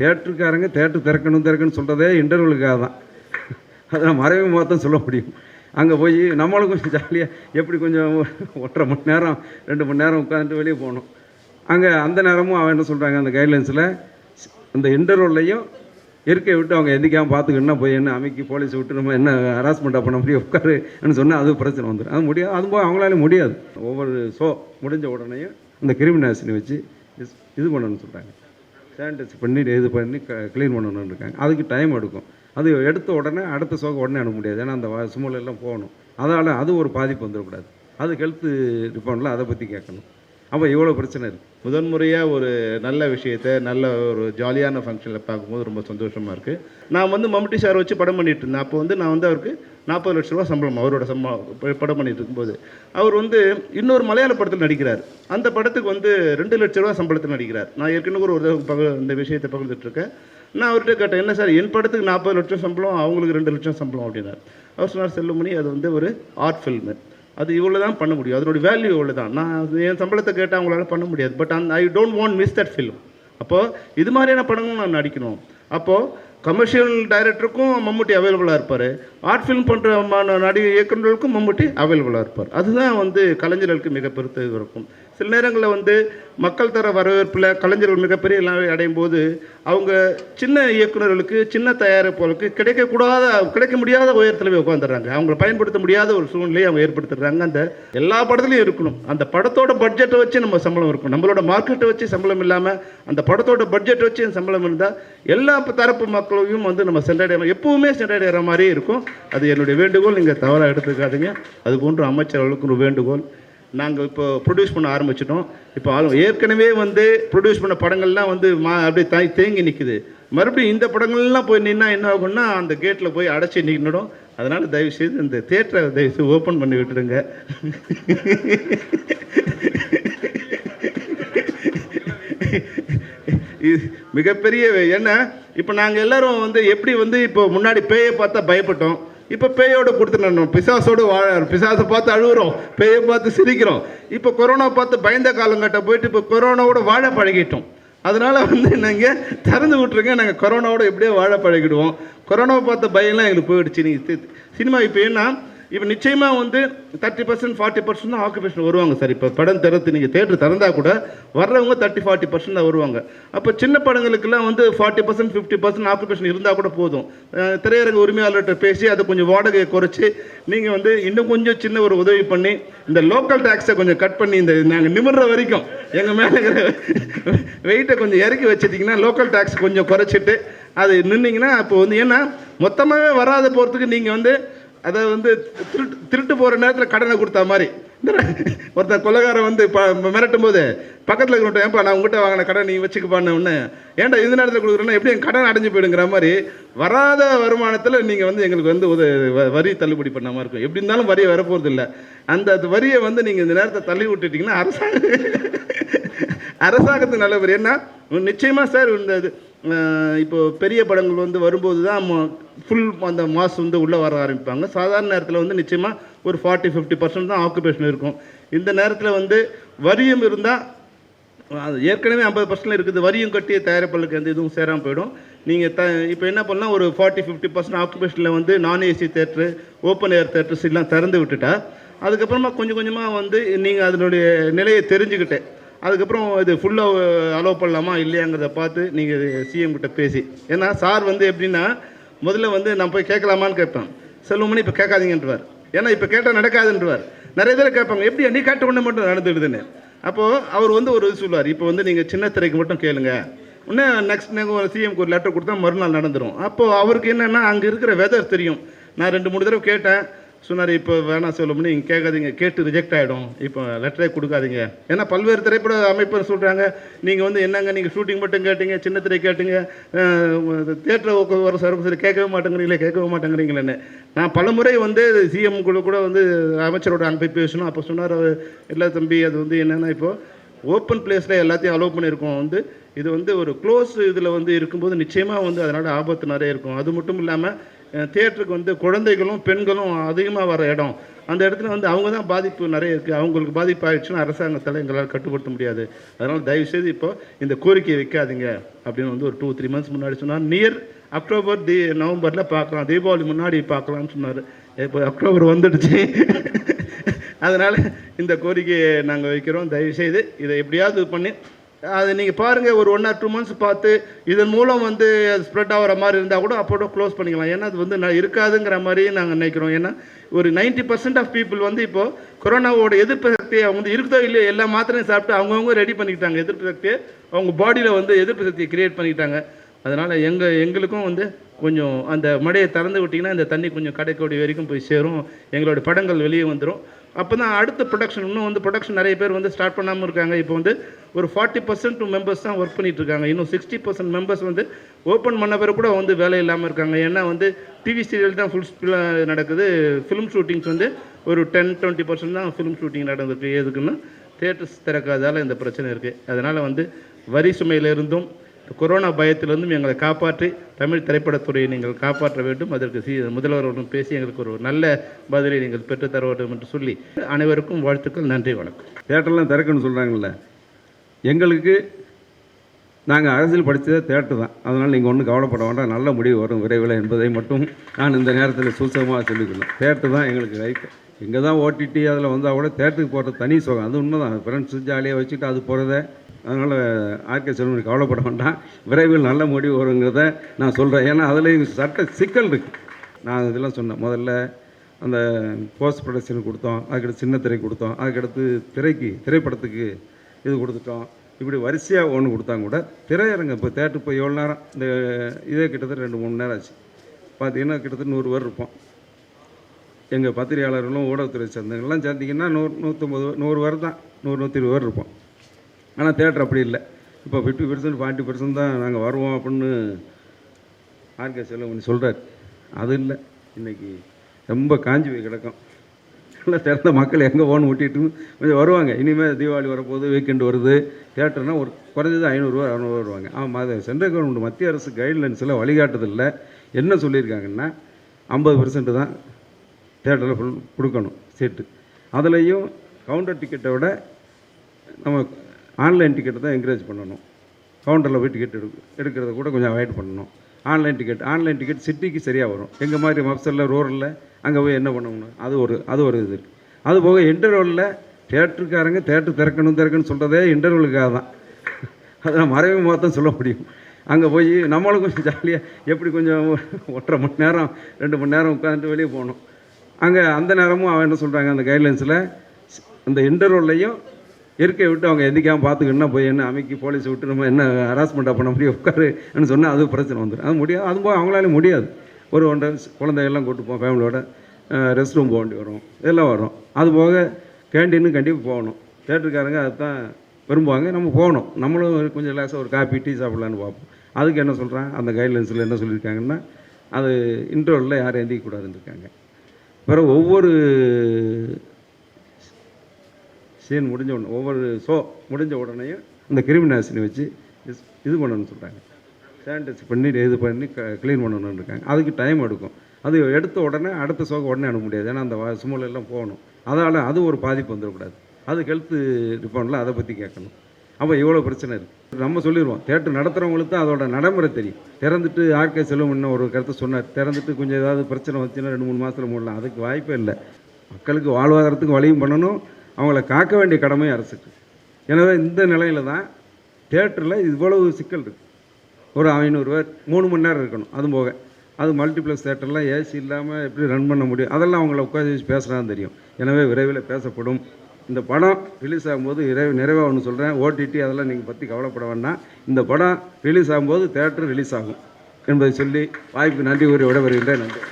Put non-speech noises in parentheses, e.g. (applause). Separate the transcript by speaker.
Speaker 1: தேட்டருக்காரங்க theatre திறக்கணும் திறக்கணும்னு சொல்கிறதே இன்டர்வலுக்காக தான். அதை மறைவு மாத்தம் சொல்ல முடியும். அங்கே போய் நம்மளும் கொஞ்சம் ஜாலியாக எப்படி கொஞ்சம் ஒன்றரை மணி நேரம் ரெண்டு மணி நேரம் உட்காந்துட்டு வெளியே போகணும். அங்கே அந்த நேரமும் அவன் என்ன சொல்கிறாங்க அந்த கைட்லைன்ஸில் இந்த இன்டர்வல்லையும் இருக்கையை விட்டு அவங்க எந்திக்காமல் பார்த்துக்கணும்னா போய் என்ன அமைக்கி போலீஸ் விட்டு நம்ம என்ன ஹராஸ்மெண்ட்டாக பண்ண முடியும் உட்காருன்னு சொன்னால் அது பிரச்சனை வந்துடும் அது முடியாது அது போய் அவங்களால முடியாது. ஒவ்வொரு ஷோ முடிஞ்ச உடனேயும் இந்த கிருமிநாசினி வச்சு இது பண்ணணும்னு சொல்கிறாங்க சானிடைஸ் பண்ணி இது பண்ணி க்ளீன் பண்ணணும்னு இருக்காங்க. அதுக்கு டைம் எடுக்கும். அது எடுத்த உடனே அடுத்த சோகம் உடனே அனுப்ப முடியாது. ஏன்னா அந்த சுமலெல்லாம் எல்லாம் போகணும். அதனால் அது ஒரு பாதிப்பு வந்துடக்கூடாது. அது ஹெல்த்து டிபார்ட்மெண்ட்டில் அதை பற்றி கேட்கணும். அப்போ இவ்வளோ பிரச்சனை இருக்குது
Speaker 2: முதன்முறையாக ஒரு நல்ல விஷயத்தை நல்ல ஒரு ஜாலியான ஃபங்க்ஷனில் பார்க்கும்போது ரொம்ப சந்தோஷமாக இருக்குது நான் வந்து மம்முட்டி சார் வச்சு படம் பண்ணிகிட்டு இருந்தேன். அப்போ வந்து நான் வந்து அவருக்கு நாற்பது லட்ச ரூபா சம்பளம் அவரோட சம்பளம் படம் பண்ணிட்டு இருக்கும்போது. அவர் வந்து இன்னொரு மலையாள படத்தில் நடிக்கிறார். அந்த படத்துக்கு வந்து ரெண்டு லட்ச ரூபா சம்பளத்தில் நடிக்கிறார். நான் ஏற்கனவே ஒரு பக இந்த விஷயத்தை பகிர்ந்துட்டுருக்கேன் நான் அவர்கிட்ட கேட்டேன் என்ன சார் என் படத்துக்கு நாற்பது லட்சம் சம்பளம் அவங்களுக்கு ரெண்டு லட்சம் சம்பளம் அப்படின்னார். அவர் சொன்னார் செல்லுமணி அது வந்து ஒரு ஆர்ட் ஃபில்மு அது இவ்வளோ தான் பண்ண முடியும். அதனுடைய வேல்யூ இவ்வளோ தான் நான் என் சம்பளத்தை கேட்டால் அவங்களால பண்ண முடியாது. பட் அந்த I don't want miss that film அப்போது இது மாதிரியான படங்களும் நான் நடிக்கணும். அப்போது கமர்ஷியல் டைரக்டருக்கும் மம்முட்டி அவைலபிளாக இருப்பார். ஆர்ட் ஃபிலிம் பண்ணுற நடிகை இயக்குநர்களுக்கும் மம்முட்டி அவைலபிளாக இருப்பார். அதுதான் வந்து கலைஞர்களுக்கு மிக பெருத்த இது இருக்கும் சில நேரங்களில் வந்து மக்கள் தர வரவேற்பில் கலைஞர்கள் மிகப்பெரிய எல்லாம் அடையும் போது அவங்க சின்ன இயக்குனர்களுக்கு சின்ன தயாரிப்பாளருக்கு கிடைக்கக்கூடாத கிடைக்க முடியாத உயரத்தில் போய் உட்காந்துடுறாங்க அவங்கள பயன்படுத்த முடியாத ஒரு சூழ்நிலையை அவங்க ஏற்படுத்துறாங்க அந்த எல்லா படத்துலையும் இருக்கணும். அந்த படத்தோட பட்ஜெட்டை வச்சு நம்ம சம்பளம் இருக்கும் நம்மளோட மார்க்கெட்டை வச்சு சம்பளம் இல்லாமல் அந்த படத்தோட பட்ஜெட் வச்சு சம்பளம் இருந்தால் எல்லா தரப்பு மக்களையும் வந்து நம்ம சென்றடைய எப்பவுமே சென்றடைகிற மாதிரியே இருக்கும். அது என்னுடைய வேண்டுகோள். நீங்கள் தவறாக எடுத்துக்காதீங்க. அது போன்ற அமைச்சர்களுக்கு ஒரு வேண்டுகோள். நாங்கள் இப்போ ப்ரொடியூஸ் பண்ண ஆரம்பிச்சிட்டோம். இப்போ ஆள் ஏற்கனவே வந்து ப்ரொடியூஸ் பண்ண படங்கள்லாம் வந்து மா அப்படியே தாய் தேங்கி நிற்குது மறுபடியும் இந்த படங்கள்லாம் போய் நின்னா என்ன ஆகும்னா அந்த கேட்டில் போய் அடைச்சி நின்றுடும் அதனால் தயவுசெய்து இந்த தேட்டரை தயவுசெய்து ஓப்பன் பண்ணி விட்டுடுங்க. இது மிகப்பெரிய ஏன்னா இப்போ நாங்கள் எல்லோரும் வந்து எப்படி வந்து இப்போ முன்னாடி பேயை பார்த்தா பயப்பட்டோம். இப்போ பேயோடு கொடுத்துடணும் பிசாசோடு வாழ பிசாசை பார்த்து அழுகுறோம். பேயை பார்த்து சிரிக்கிறோம். இப்போ கொரோனா பார்த்து பயந்த காலங்கட்ட போயிட்டு இப்போ கொரோனாவோட வாழ பழகிட்டோம். அதனால் வந்து நீங்கள் திறந்து விட்ருங்க நாங்கள் கொரோனாவோட எப்படியோ வாழ பழகிடுவோம். கொரோனாவை பார்த்த பயம்லாம் எங்களுக்கு போயிடுச்சு. நீங்கள் சினிமா இப்போ என்ன இப்போ நிச்சயமாக வந்து தேர்ட்டி பர்சன்ட் ஃபார்ட்டி பர்சன்ட் தான் ஆக்குபேஷன் வருவாங்க சார். இப்போ படம் திறந்து நீங்கள் தேட்டர் திறந்தால் கூட வர்றவங்க தேர்ட்டி ஃபார்ட்டி பர்சன்ட் தான் வருவாங்க. அப்போ சின்ன படங்களுக்கெல்லாம் வந்து forty percent fifty percent occupation இருந்தால் கூட போதும். திரையரங்க உரிமையாளர்கிட்ட பேசி அதை கொஞ்சம் வாடகையை குறைச்சி நீங்கள் வந்து இன்னும் கொஞ்சம் சின்ன ஒரு உதவி பண்ணி இந்த லோக்கல் டேக்ஸை கொஞ்சம் கட் பண்ணி இந்த நாங்கள் நிமிடுற வரைக்கும் எங்கள் மேலே இருக்கிற வெயிட்டை கொஞ்சம் இறக்கி வச்சிட்டிங்கன்னா லோக்கல் டேக்ஸ் கொஞ்சம் குறைச்சிட்டு அது நின்னீங்கன்னா அப்போ வந்து ஏன்னா மொத்தமாகவே வராத போகிறதுக்கு நீங்கள் வந்து அதை வந்து திருட்டு திருட்டு போகிற நேரத்தில் கடனை கொடுத்தா மாதிரி. இந்த ஒருத்தன் கொள்ளக்காரன் வந்து ப மிரட்டும் போது பக்கத்தில் இருக்கிறவன் ஏன்பா நான் உங்ககிட்ட வாங்கின கடன் நீ வச்சுக்கப்பான்னு ஒன்று ஏன்டா இந்த நேரத்தில் கொடுக்குறேன்னா எப்படி என் கடன் அடைஞ்சு போயிடுங்கிற மாதிரி வராத வருமானத்தில் நீங்கள் வந்து எங்களுக்கு வந்து ஒரு வ- வரி தள்ளுபடி பண்ண மாதிரி இருக்கும். எப்படி இருந்தாலும் வரி வரப்போகிறது இல்லை அந்த வரியை வந்து நீங்கள் இந்த நேரத்தை தள்ளி விட்டுட்டீங்கன்னா அரசாங்கம் அரசாங்கத்துக்கு நல்லவர். என்ன ஏன்னா நிச்சயமாக சார் இந்த இப்போ பெரிய படங்கள் வந்து வரும்போது தான் ஃபுல் அந்த மாஸ் வந்து உள்ளே வர ஆரம்பிப்பாங்க. சாதாரண நேரத்தில் வந்து நிச்சயமாக ஒரு ஃபார்ட்டி ஃபிஃப்டி பர்சன்ட் தான் ஆக்குபேஷன் இருக்கும். இந்த நேரத்தில் வந்து வரியும் இருந்தால் அது ஏற்கனவே ஐம்பது பர்சன்ட் இருக்குது. வரியும் கட்டிய தயாரிப்பாளருக்கு எந்த இதுவும் சேராமல் போயிடும். நீங்கள் த இப்போ என்ன பண்ணலாம்? ஒரு ஃபார்ட்டி ஃபிஃப்டி பர்சன்ட் ஆக்குபேஷனில் வந்து நான் AC theatre open air theatres எல்லாம் திறந்து விட்டுட்டா அதுக்கப்புறமா கொஞ்சம் கொஞ்சமாக வந்து நீங்கள் அதனுடைய நிலையை தெரிஞ்சுக்கிட்டேன் அதுக்கப்புறம் இது ஃபுல்லாக அலோவ் பண்ணலாமா இல்லையாங்கிறத பார்த்து நீங்கள் சிஎம் கிட்ட பேசி. ஏன்னா சார் வந்து எப்படின்னா முதல்ல வந்து நான் போய் கேட்கலாமான்னு கேட்பேன். செல்வமணி இப்போ கேட்காதீங்கன்றவார். ஏன்னா இப்போ கேட்டால் நடக்காதுன்றவார். நிறைய பேர் கேட்பாங்க எப்படி நீ கேட்ட உடனே மட்டும் நடந்துடுதுன்னு. அப்போது அவர் வந்து ஒரு இது சொல்லுவார் இப்போ வந்து நீங்கள் சின்ன திரைக்கு மட்டும் கேளுங்க. இன்னும் நெக்ஸ்ட் நாங்கள் ஒரு சிஎம்க்கு ஒரு லெட்டர் கொடுத்தா மறுநாள் நடந்துடும் அப்போது அவருக்கு என்னென்னா அங்கே இருக்கிற வெதர் தெரியும். நான் ரெண்டு மூணு தடவை கேட்டேன். சொன்னார் இப்போ வேணாம் சொல்லணும்னு நீங்கள் கேட்காதீங்க. கேட்டு ரிஜெக்ட் ஆகிடும் இப்போ லெட்டரே கொடுக்காதீங்க. ஏன்னா பல்வேறு திரைப்பட அமைப்பு சொல்கிறாங்க நீங்கள் வந்து என்னங்க நீங்கள் ஷூட்டிங் மட்டும் கேட்டீங்க சின்ன திரை கேட்டீங்க தேட்டரில் வர சர்வீஸ் கேட்கவே மாட்டேங்கிறீங்களே கேட்கவே மாட்டேங்கிறீங்களேன்னு. நான் பலமுறை வந்து சிஎம் கூட கூட வந்து அமைச்சரோட அனுப்பி பேசணும் அப்போ சொன்னார் இல்லை தம்பி அது வந்து என்னென்னா இப்போது ஓப்பன் பிளேஸில் எல்லாத்தையும் அலோவ் பண்ணியிருக்கோம். வந்து இது வந்து ஒரு க்ளோஸ் இதில் வந்து இருக்கும்போது நிச்சயமாக வந்து அதனால் ஆபத்து நிறைய இருக்கும். அது மட்டும் இல்லாமல் தேட்டருக்கு வந்து குழந்தைகளும் பெண்களும் அதிகமாக வர இடம். அந்த இடத்துல வந்து அவங்க தான் பாதிப்பு நிறைய இருக்குது அவங்களுக்கு பாதிப்பு ஆயிடுச்சுன்னா அரசாங்கத்தால் எங்களால் கட்டுப்படுத்த முடியாது. அதனால் தயவுசெய்து இப்போ இந்த கோரிக்கையை வைக்காதீங்க அப்படின்னு வந்து ஒரு டூ த்ரீ மந்த்ஸ் முன்னாடி சொன்னார். நியர் அக்டோபர் தி நவம்பரில் பார்க்கலாம். தீபாவளி முன்னாடி பார்க்கலாம்னு சொன்னார். இப்போ அக்டோபர் வந்துடுச்சு. (laughs) அதனால் இந்த கோரிக்கையை நாங்கள் வைக்கிறோம். தயவுசெய்து இதை எப்படியாவது பண்ணி அது நீங்கள் பாருங்கள் ஒரு ஒன் ஆர் டூ மந்த்ஸ் பார்த்து இதன் மூலம் வந்து ஸ்ப்ரெட் ஆகிற மாதிரி இருந்தால் கூட அப்போட க்ளோஸ் பண்ணிக்கலாம். ஏன்னா அது வந்து நான் இருக்காதுங்கிற மாதிரி நாங்கள் நினைக்கிறோம். ஏன்னா ஒரு 90% பர்சன்ட் ஆஃப் பீப்புள் வந்து இப்போது கொரோனாவோட எதிர்ப்பு சக்தியை அவங்க வந்து இருக்குதோ இல்லையோ எல்லா மாத்திரையும் சாப்பிட்டு அவங்கவுங்க ரெடி பண்ணிக்கிட்டாங்க. எதிர்ப்பு சக்தியை அவங்க பாடியில் வந்து எதிர்ப்பு சக்தியை க்ரியேட் பண்ணிக்கிட்டாங்க. அதனால் எங்கள் எங்களுக்கும் வந்து கொஞ்சம் அந்த மடையை திறந்து விட்டிங்கன்னா இந்த தண்ணி கொஞ்சம் கடைக்கோடி வரைக்கும் போய் சேரும். எங்களோட படங்கள் வெளியே வந்துடும் அப்போ தான் அடுத்த ப்ரொடக்ஷன் இன்னும் வந்து ப்ரொடக்ஷன் நிறைய பேர் வந்து ஸ்டார்ட் பண்ணாமல் இருக்காங்க. இப்போ வந்து ஒரு ஃபார்ட்டி பர்சன்ட் மெம்பர்ஸ் தான் ஒர்க் பண்ணிட்டு இருக்காங்க. இன்னும் சிக்ஸ்டி பர்சன்ட் மெம்பர்ஸ் வந்து ஓப்பன் பண்ண பிறகு கூட வந்து வேலை இல்லாமல் இருக்காங்க. ஏன்னா வந்து டிவி சீரியல் தான் ஃபுல் ஸ்பீடாக நடக்குது. ஃபிலிம் ஷூட்டிங்ஸ் வந்து ஒரு டென் டுவெண்ட்டி பர்சன்ட் தான் ஃபிலிம் ஷூட்டிங் நடந்திருக்கு. எதுக்குன்னா தேட்டர்ஸ் திறக்காதால் இந்த பிரச்சனை இருக்குது அதனால் வந்து வரி சுமையிலிருந்தும் கொரோனா பயத்திலிருந்தும் எங்களை காப்பாற்றி தமிழ் திரைப்படத்துறையை நீங்கள் காப்பாற்ற வேண்டும். அதற்கு சி. முதல்வர்களுடன் பேசி எங்களுக்கு ஒரு நல்ல பதிலை நீங்கள் பெற்றுத்தர வேண்டும் என்று சொல்லி அனைவருக்கும் வாழ்த்துக்கள் நன்றி வணக்கம்.
Speaker 1: தேட்டர்லாம் திறக்கணும்னு சொல்கிறாங்கல்ல எங்களுக்கு நாங்கள் அரசியல் படித்ததே தேட்டர் தான். அதனால் நீங்கள் ஒன்றும் கவலைப்பட வேண்டாம். நல்ல முடிவு வரும் விரைவில் என்பதை மட்டும் நான் இந்த நேரத்தில் சூசகமாக சொல்லிக்கொள்ளேன் தேட்டர் தான் எங்களுக்கு ரைட் இங்கே தான் ஓடிடி அதில் வந்தால் கூட தேட்டருக்கு போகிறது தனி சுகம். அது உண்மை தான் ஃப்ரெண்ட்ஸு ஜாலியாக வச்சுட்டு அது போகிறத அதனால் ஆர்கே செல்வன் கவலைப்பட வேண்டாம். விரைவில் நல்ல முடிவு வருங்கிறத நான் சொல்கிறேன் ஏன்னா அதுலேயும் சட்ட சிக்கல் இருக்குது நான் இதெல்லாம் சொன்னேன். முதல்ல அந்த போஸ்ட் ப்ரொடக்ஷன் கொடுத்தோம். அதுக்கடுத்து சின்ன திரை கொடுத்தோம். அதுக்கடுத்து திரைக்கு திரைப்படத்துக்கு இது கொடுத்துட்டோம். இப்படி வரிசையாக ஒன்று கொடுத்தாங்க கூட திரையரங்கம் இப்போ தேட்டர் இப்போ எவ்வளோ நேரம்? இந்த இதே கிட்டத்தட்ட ரெண்டு மூணு நேரம் ஆச்சு. பார்த்தீங்கன்னா கிட்டத்தட்ட நூறு பேர் இருப்போம். எங்கள் பத்திரிகையாளர்களும் ஊடகத்துறை சேர்ந்தவங்கெல்லாம் சேர்ந்திங்கன்னா நூறு நூற்றம்பது நூறு பேர் தான். நூறு நூற்றி இருபது பேர் இருப்போம். ஆனால் தேட்டர் அப்படி இல்லை. இப்போ ஃபிஃப்டி பர்சன்ட் ஃபார்ட்டி பர்சன்ட் தான் நாங்கள் வருவோம் அப்படின்னு ஆர்கே செல்வமணி சொல்கிறார் அது இல்லை. இன்னைக்கு ரொம்ப காஞ்சி போய் கிடக்கும். நல்லா திறந்த மக்கள் எங்கே போகணும் விட்டிட்டு கொஞ்சம் வருவாங்க. இனிமேல் தீபாவளி வரப்போகுது வீக்கெண்டு வருது. தேட்டர்னால் ஒரு குறைஞ்சது ஐநூறுரூவா அறநூறுவா வருவாங்க. ஆமாம் அது சென்ட்ரல் கவர்மெண்ட் மத்திய அரசு கைட்லைன்ஸில் வழிகாட்டுதலில் என்ன சொல்லியிருக்காங்கன்னா ஐம்பது பர்சன்ட் தான் தேட்டரில் ஃபுல் கொடுக்கணும் சீட்டு அதுலேயும் கவுண்டர் டிக்கெட்டை விட நம்ம ஆன்லைன் டிக்கெட்டை தான் என்கரேஜ் பண்ணணும். கவுண்டரில் போய் டிக்கெட் எடு எடுக்கிறத கூட கொஞ்சம் அவாய்ட் பண்ணணும். ஆன்லைன் டிக்கெட் ஆன்லைன் டிக்கெட் சிட்டிக்கு சரியாக வரும். எங்கள் மாதிரி மப்சரில் ரூரலில் அங்கே போய் என்ன பண்ணணும் அது ஒரு அது ஒரு இது இருக்குது அது போக இன்டர்வலில் தேட்டருக்காரங்க தேட்டர் திறக்கணும் திறக்கணும்னு சொல்கிறதே இன்டர்வலுக்காக தான். (laughs) அதை நான் மறைவு சொல்ல முடியும். அங்கே போய் நம்மளும் கொஞ்சம் ஜாலியாக எப்படி கொஞ்சம் ஒன்றரை மணி நேரம் ரெண்டு மணி நேரம் உட்காந்துட்டு வெளியே போகணும். அங்கே அந்த நேரமும் அவன் என்ன சொல்கிறாங்க அந்த கைட்லைன்ஸில் அந்த இன்டர்வல்லையும் இயற்கையை விட்டு அவங்க எந்திக்காமல் பார்த்துக்கணும்னா போய் என்ன அமைக்கி போலீஸ் விட்டு நம்ம என்ன ஹராஸ்மெண்ட்டாக பண்ண முடியும்? உட்காருன்னு சொன்னால் அது பிரச்சனை வந்துடும் அது முடியாது அது போக அவங்களால முடியாது. ஒரு ஒன்றரை குழந்தைகள்லாம் கூப்பிட்டு போவோம் ஃபேமிலியோட ரெஸ்ட் ரூம் போக வேண்டி வரும். இதெல்லாம் வரும். அது போக கேண்டீனு கண்டிப்பாக போகணும். தேட்டருக்காரங்க அதுதான் விரும்புவாங்க. நம்ம போகணும். நம்மளும் கொஞ்சம் லேசாக ஒரு காப்பி டீ சாப்பிட்லான்னு பார்ப்போம். அதுக்கு என்ன சொல்கிறான் அந்த கைட்லைன்ஸில் என்ன சொல்லியிருக்காங்கன்னா அது இன்டர்வலில் யாரும் எந்திக்கக்கூடாதுன்னு இருக்காங்க. பிறகு ஒவ்வொரு சீன் முடிஞ்ச உடனே ஒவ்வொரு ஷோ முடிஞ்ச உடனேயும் அந்த கிருமி நாசினி வச்சு இது பண்ணணும்னு சொல்கிறாங்க சானிடைஸ் பண்ணி இது பண்ணி க்ளீன் பண்ணணும்னு இருக்காங்க. அதுக்கு டைம் எடுக்கும். அது எடுத்த உடனே அடுத்த ஷோக்கு உடனே அனுப்ப முடியாது. ஏன்னா அந்த வ- எல்லாம் போகணும். அதனால் அது ஒரு பாதிப்பு வந்துடக்கூடாது. அது ஹெல்த்து டிபார்ட்மெண்ட்டில் அதை பற்றி கேட்கணும். அப்போ இவ்வளோ பிரச்சனை இருக்குது நம்ம சொல்லிடுவோம். தேட்டர் நடத்துகிறவங்களுக்கு தான் அதோட நடைமுறை தெரியும். திறந்துட்டு ஆர்கே செல்வம் ஒரு கருத்தை சொன்னார். திறந்துட்டு கொஞ்சம் ஏதாவது பிரச்சனை வந்துச்சுன்னா ரெண்டு மூணு மாதத்தில் மூடலாம். அதுக்கு வாய்ப்பே இல்லை. மக்களுக்கு வாழ்வாதாரத்துக்கு வழியும் பண்ணணும். அவங்கள காக்க வேண்டிய கடமை அரசுக்கு. எனவே இந்த நிலையில் தான் தேட்டரில் இவ்வளவு சிக்கல் இருக்குது ஒரு ஐநூறு பேர் மூணு மணி நேரம் இருக்கணும் அது போக. அது மல்டிப்ளெக்ஸ் தேட்டர்லாம் ஏசி இல்லாமல் எப்படி ரன் பண்ண முடியும்? அதெல்லாம் அவங்கள உட்காந்து வச்சு பேசுகிறான்னு தெரியும். எனவே விரைவில் பேசப்படும். இந்த படம் ரிலீஸ் ஆகும்போது நிறைவு நிறைவாக ஒன்று சொல்கிறேன் ஓடிடி அதெல்லாம் நீங்கள் பற்றி கவலைப்பட வேண்டாம். இந்த படம் ரிலீஸ் ஆகும்போது தேட்டர் ரிலீஸ் ஆகும். என்பதை சொல்லி வாய்ப்பு நன்றி கூறி விடைபெறுகின்றேன். நன்றி.